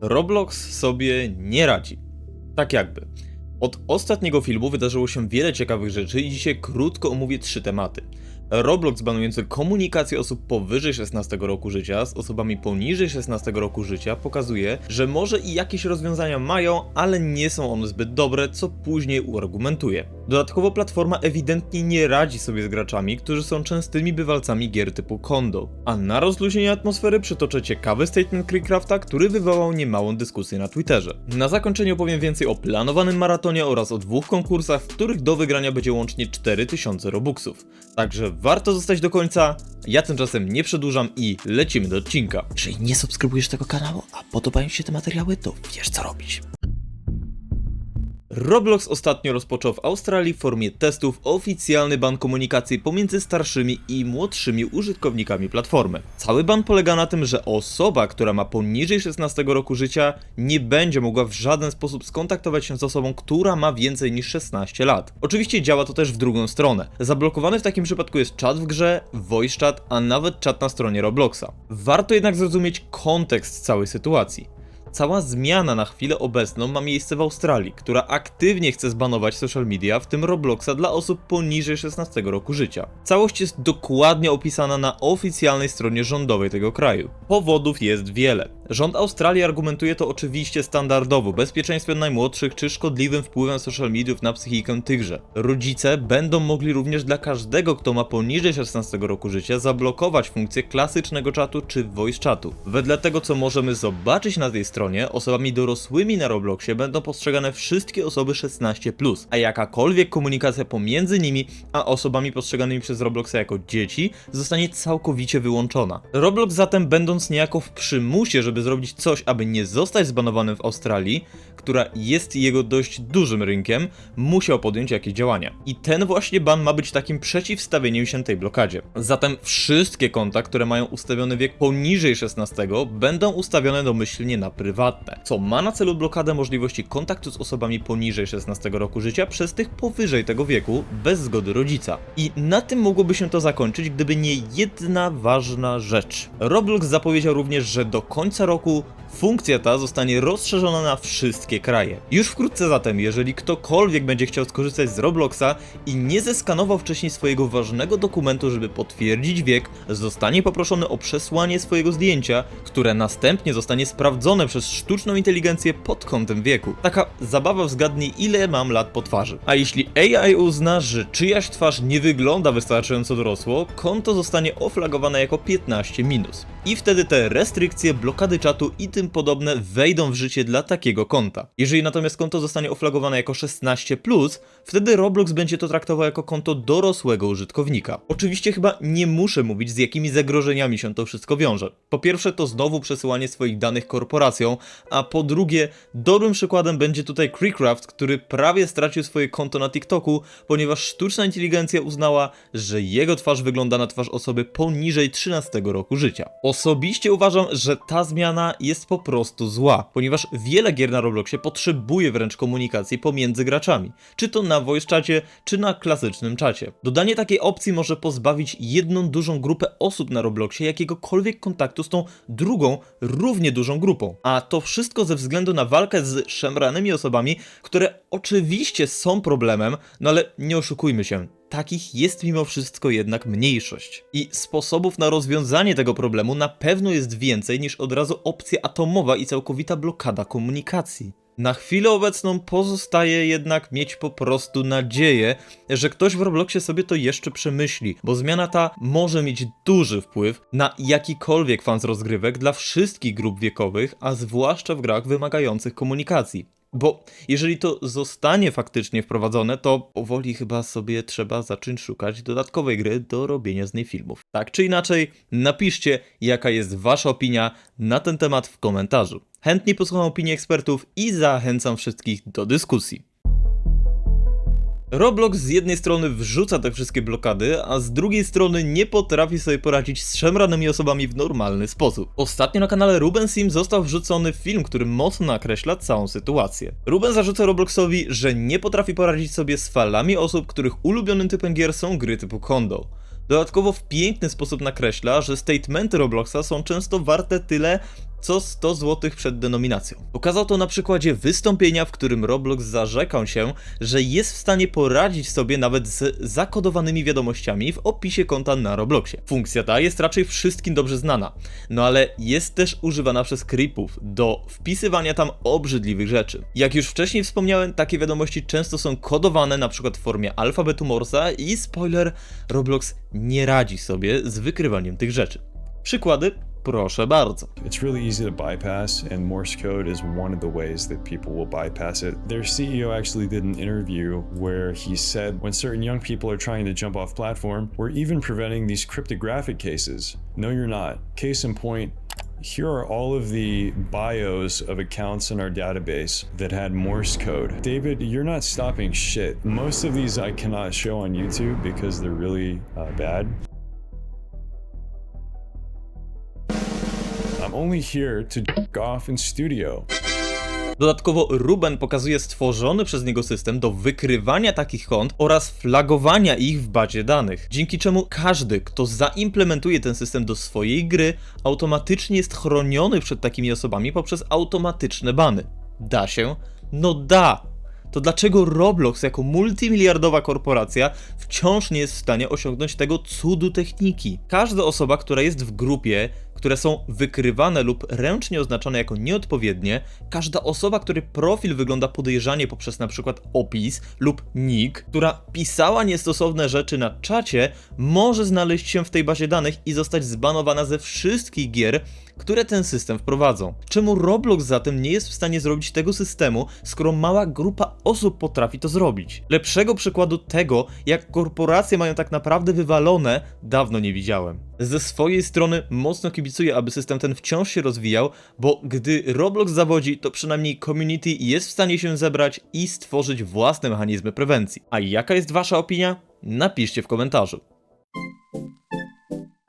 Roblox sobie nie radzi. Tak jakby. Od ostatniego filmu wydarzyło się wiele ciekawych rzeczy i dzisiaj krótko omówię trzy tematy. Roblox banujący komunikację osób powyżej 16 roku życia z osobami poniżej 16 roku życia pokazuje, że może i jakieś rozwiązania mają, ale nie są one zbyt dobre, co później uargumentuje. Dodatkowo platforma ewidentnie nie radzi sobie z graczami, którzy są częstymi bywalcami gier typu Kondo. A na rozluźnienie atmosfery przytoczę ciekawy statement Creecrafta, który wywołał niemałą dyskusję na Twitterze. Na zakończenie opowiem więcej o planowanym maratonie oraz o dwóch konkursach, w których do wygrania będzie łącznie 4000 robuxów. Także warto zostać do końca, ja tymczasem nie przedłużam i lecimy do odcinka. Jeżeli nie subskrybujesz tego kanału, a podobają Ci się te materiały, to wiesz co robić. Roblox ostatnio rozpoczął w Australii w formie testów oficjalny ban komunikacji pomiędzy starszymi i młodszymi użytkownikami platformy. Cały ban polega na tym, że osoba, która ma poniżej 16 roku życia, nie będzie mogła w żaden sposób skontaktować się z osobą, która ma więcej niż 16 lat. Oczywiście działa to też w drugą stronę. Zablokowany w takim przypadku jest czat w grze, voice chat, a nawet czat na stronie Robloxa. Warto jednak zrozumieć kontekst całej sytuacji. Cała zmiana na chwilę obecną ma miejsce w Australii, która aktywnie chce zbanować social media, w tym Robloxa dla osób poniżej 16 roku życia. Całość jest dokładnie opisana na oficjalnej stronie rządowej tego kraju. Powodów jest wiele. Rząd Australii argumentuje to oczywiście standardowo, bezpieczeństwem najmłodszych czy szkodliwym wpływem social mediów na psychikę tychże. Rodzice będą mogli również dla każdego, kto ma poniżej 16 roku życia, zablokować funkcję klasycznego czatu czy voice chatu. Wedle tego, co możemy zobaczyć na tej stronie, osobami dorosłymi na Robloxie będą postrzegane wszystkie osoby 16+, a jakakolwiek komunikacja pomiędzy nimi a osobami postrzeganymi przez Robloxa jako dzieci zostanie całkowicie wyłączona. Roblox zatem będąc niejako w przymusie, żeby zrobić coś, aby nie zostać zbanowanym w Australii, która jest jego dość dużym rynkiem, musiał podjąć jakieś działania. I ten właśnie ban ma być takim przeciwstawieniem się tej blokadzie. Zatem wszystkie konta, które mają ustawiony wiek poniżej 16, będą ustawione domyślnie na prywatne, co ma na celu blokadę możliwości kontaktu z osobami poniżej 16 roku życia przez tych powyżej tego wieku bez zgody rodzica. I na tym mogłoby się to zakończyć, gdyby nie jedna ważna rzecz. Roblox zapowiedział również, że do końca roku funkcja ta zostanie rozszerzona na wszystkie kraje. Już wkrótce zatem, jeżeli ktokolwiek będzie chciał skorzystać z Robloxa i nie zeskanował wcześniej swojego ważnego dokumentu, żeby potwierdzić wiek, zostanie poproszony o przesłanie swojego zdjęcia, które następnie zostanie sprawdzone przez sztuczną inteligencję pod kątem wieku. Taka zabawa w zgadnij ile mam lat po twarzy. A jeśli AI uzna, że czyjaś twarz nie wygląda wystarczająco dorosło, konto zostanie oflagowane jako 15 minus. I wtedy te restrykcje, blokady czatu i tym podobne wejdą w życie dla takiego konta. Jeżeli natomiast konto zostanie oflagowane jako 16+, wtedy Roblox będzie to traktował jako konto dorosłego użytkownika. Oczywiście chyba nie muszę mówić z jakimi zagrożeniami się to wszystko wiąże. Po pierwsze to znowu przesyłanie swoich danych korporacjom, a po drugie dobrym przykładem będzie tutaj Creecraft, który prawie stracił swoje konto na TikToku, ponieważ sztuczna inteligencja uznała, że jego twarz wygląda na twarz osoby poniżej 13 roku życia. Osobiście uważam, że ta zmiana jest po prostu zła, ponieważ wiele gier na Robloxie potrzebuje wręcz komunikacji pomiędzy graczami, czy to na voice czacie, czy na klasycznym czacie. Dodanie takiej opcji może pozbawić jedną dużą grupę osób na Robloxie jakiegokolwiek kontaktu z tą drugą, równie dużą grupą. A to wszystko ze względu na walkę z szemranymi osobami, które oczywiście są problemem, no ale nie oszukujmy się, takich jest mimo wszystko jednak mniejszość. I sposobów na rozwiązanie tego problemu na pewno jest więcej niż od razu opcja atomowa i całkowita blokada komunikacji. Na chwilę obecną pozostaje jednak mieć po prostu nadzieję, że ktoś w Robloxie sobie to jeszcze przemyśli, bo zmiana ta może mieć duży wpływ na jakikolwiek fan z rozgrywek dla wszystkich grup wiekowych, a zwłaszcza w grach wymagających komunikacji. Bo jeżeli to zostanie faktycznie wprowadzone, to powoli chyba sobie trzeba zacząć szukać dodatkowej gry do robienia z niej filmów. Tak czy inaczej, napiszcie, jaka jest Wasza opinia na ten temat w komentarzu. Chętnie posłucham opinii ekspertów i zachęcam wszystkich do dyskusji. Roblox z jednej strony wrzuca te wszystkie blokady, a z drugiej strony nie potrafi sobie poradzić z szemranymi osobami w normalny sposób. Ostatnio na kanale Ruben Sim został wrzucony film, który mocno nakreśla całą sytuację. Ruben zarzuca Robloxowi, że nie potrafi poradzić sobie z falami osób, których ulubionym typem gier są gry typu Kondo. Dodatkowo w piękny sposób nakreśla, że statementy Robloxa są często warte tyle, co 100 zł przed denominacją. Pokazał to na przykładzie wystąpienia, w którym Roblox zarzekał się, że jest w stanie poradzić sobie nawet z zakodowanymi wiadomościami w opisie konta na Robloxie. Funkcja ta jest raczej wszystkim dobrze znana, no ale jest też używana przez creepów do wpisywania tam obrzydliwych rzeczy. Jak już wcześniej wspomniałem, takie wiadomości często są kodowane na przykład w formie alfabetu Morsa i spoiler, Roblox nie radzi sobie z wykrywaniem tych rzeczy. Przykłady? Proszę bardzo. It's really easy to bypass, and Morse code is one of the ways that people will bypass it. Their CEO actually did an interview where he said when certain young people are trying to jump off platform, we're even preventing these cryptographic cases. No, you're not. Case in point, here are all of the bios of accounts in our database that had Morse code. David, you're not stopping shit. Most of these I cannot show on YouTube because they're really uh, bad. Only here to off in studio. Dodatkowo Ruben pokazuje stworzony przez niego system do wykrywania takich kont oraz flagowania ich w bazie danych, dzięki czemu każdy, kto zaimplementuje ten system do swojej gry, automatycznie jest chroniony przed takimi osobami poprzez automatyczne bany. Da się? No da! To dlaczego Roblox jako multimiliardowa korporacja wciąż nie jest w stanie osiągnąć tego cudu techniki? Każda osoba, która jest w grupie, które są wykrywane lub ręcznie oznaczone jako nieodpowiednie, każda osoba, której profil wygląda podejrzanie poprzez przykład opis lub nick, która pisała niestosowne rzeczy na czacie, może znaleźć się w tej bazie danych i zostać zbanowana ze wszystkich gier, które ten system wprowadzą. Czemu Roblox zatem nie jest w stanie zrobić tego systemu, skoro mała grupa osób potrafi to zrobić? Lepszego przykładu tego, jak korporacje mają tak naprawdę wywalone, dawno nie widziałem. Ze swojej strony mocno kibicuję, aby system ten wciąż się rozwijał, bo gdy Roblox zawodzi, to przynajmniej community jest w stanie się zebrać i stworzyć własne mechanizmy prewencji. A jaka jest wasza opinia? Napiszcie w komentarzu.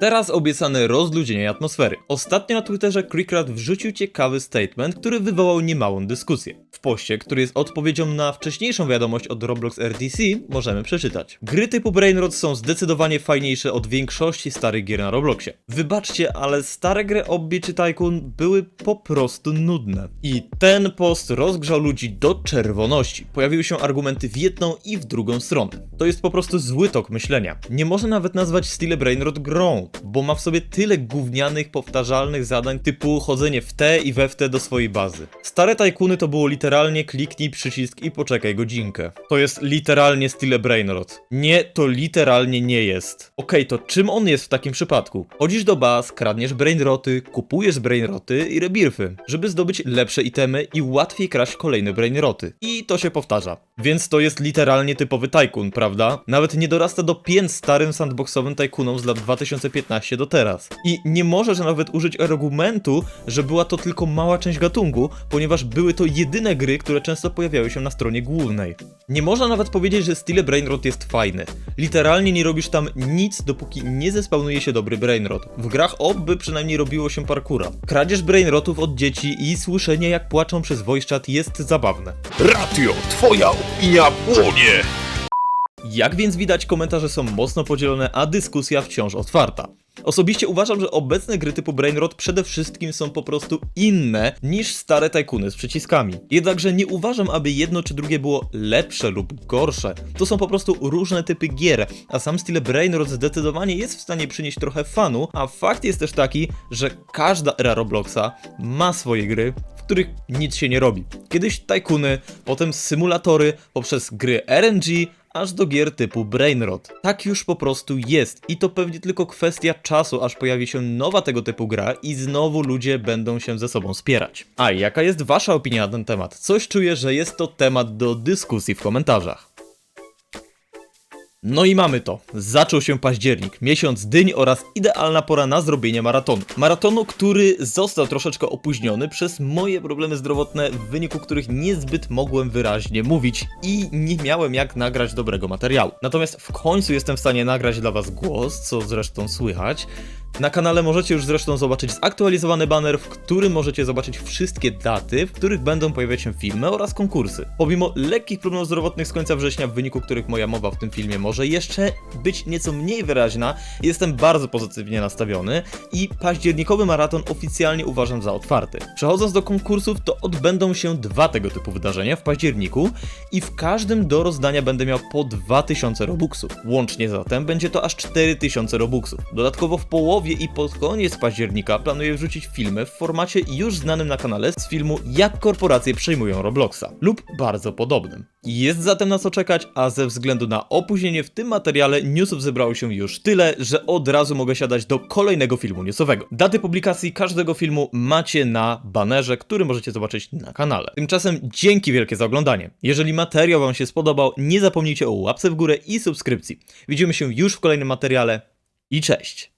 Teraz obiecane rozluźnienie atmosfery. Ostatnio na Twitterze Crickrat wrzucił ciekawy statement, który wywołał niemałą dyskusję. W poście, który jest odpowiedzią na wcześniejszą wiadomość od Roblox RTC, możemy przeczytać. Gry typu Brainrot są zdecydowanie fajniejsze od większości starych gier na Robloxie. Wybaczcie, ale stare gry Obby czy Tycoon były po prostu nudne. I ten post rozgrzał ludzi do czerwoności. Pojawiły się argumenty w jedną i w drugą stronę. To jest po prostu zły tok myślenia. Nie można nawet nazwać Stile Brainrot grą, bo ma w sobie tyle gównianych, powtarzalnych zadań typu chodzenie w te i we w te do swojej bazy. Stare tajkuny to było literalnie kliknij przycisk i poczekaj godzinkę. To jest literalnie Stile Brainrot. Nie, to literalnie nie jest. Okej, to czym on jest w takim przypadku? Chodzisz do baz, kradniesz brainroty, kupujesz brainroty i rebirfy, żeby zdobyć lepsze itemy i łatwiej kraść kolejne brainroty. I to się powtarza. Więc to jest literalnie typowy tajkun, prawda? Nawet nie dorasta do pięt starym sandboxowym tajkunom z lat 2015 do teraz. I nie możesz nawet użyć argumentu, że była to tylko mała część gatunku, ponieważ były to jedyne gry, które często pojawiały się na stronie głównej. Nie można nawet powiedzieć, że Stile Brainrot jest fajny. Literalnie nie robisz tam nic, dopóki nie zespełnuje się dobry Brainrot. W grach obby przynajmniej robiło się parkura. Kradzież Brainrotów od dzieci i słyszenie jak płaczą przez voice chat jest zabawne. Ratio, twoja opinia płonie! Jak więc widać, komentarze są mocno podzielone, a dyskusja wciąż otwarta. Osobiście uważam, że obecne gry typu Brainrot przede wszystkim są po prostu inne niż stare tajkuny z przyciskami. Jednakże nie uważam, aby jedno czy drugie było lepsze lub gorsze. To są po prostu różne typy gier, a sam styl Brainrot zdecydowanie jest w stanie przynieść trochę fanu, a fakt jest też taki, że każda era Robloxa ma swoje gry, w których nic się nie robi. Kiedyś tajkuny, potem symulatory, poprzez gry RNG, aż do gier typu Brainrot. Tak już po prostu jest i to pewnie tylko kwestia czasu, aż pojawi się nowa tego typu gra i znowu ludzie będą się ze sobą spierać. A jaka jest wasza opinia na ten temat? Coś czuję, że jest to temat do dyskusji w komentarzach. No i mamy to. Zaczął się październik, miesiąc dyń oraz idealna pora na zrobienie maratonu. Maratonu, który został troszeczkę opóźniony przez moje problemy zdrowotne, w wyniku których niezbyt mogłem wyraźnie mówić i nie miałem jak nagrać dobrego materiału. Natomiast w końcu jestem w stanie nagrać dla Was głos, co zresztą słychać. Na kanale możecie już zresztą zobaczyć zaktualizowany banner, w którym możecie zobaczyć wszystkie daty, w których będą pojawiać się filmy oraz konkursy. Pomimo lekkich problemów zdrowotnych z końca września, w wyniku których moja mowa w tym filmie może jeszcze być nieco mniej wyraźna, jestem bardzo pozytywnie nastawiony i październikowy maraton oficjalnie uważam za otwarty. Przechodząc do konkursów, to odbędą się dwa tego typu wydarzenia w październiku i w każdym do rozdania będę miał po 2000 robuxów. Łącznie zatem będzie to aż 4000 robuxów. Dodatkowo w połowie i pod koniec października planuję wrzucić filmy w formacie już znanym na kanale z filmu Jak korporacje przejmują Robloxa lub bardzo podobnym. Jest zatem na co czekać, a ze względu na opóźnienie w tym materiale newsów zebrało się już tyle, że od razu mogę siadać do kolejnego filmu newsowego. Daty publikacji każdego filmu macie na banerze, który możecie zobaczyć na kanale. Tymczasem dzięki wielkie za oglądanie. Jeżeli materiał Wam się spodobał, nie zapomnijcie o łapce w górę i subskrypcji. Widzimy się już w kolejnym materiale i cześć!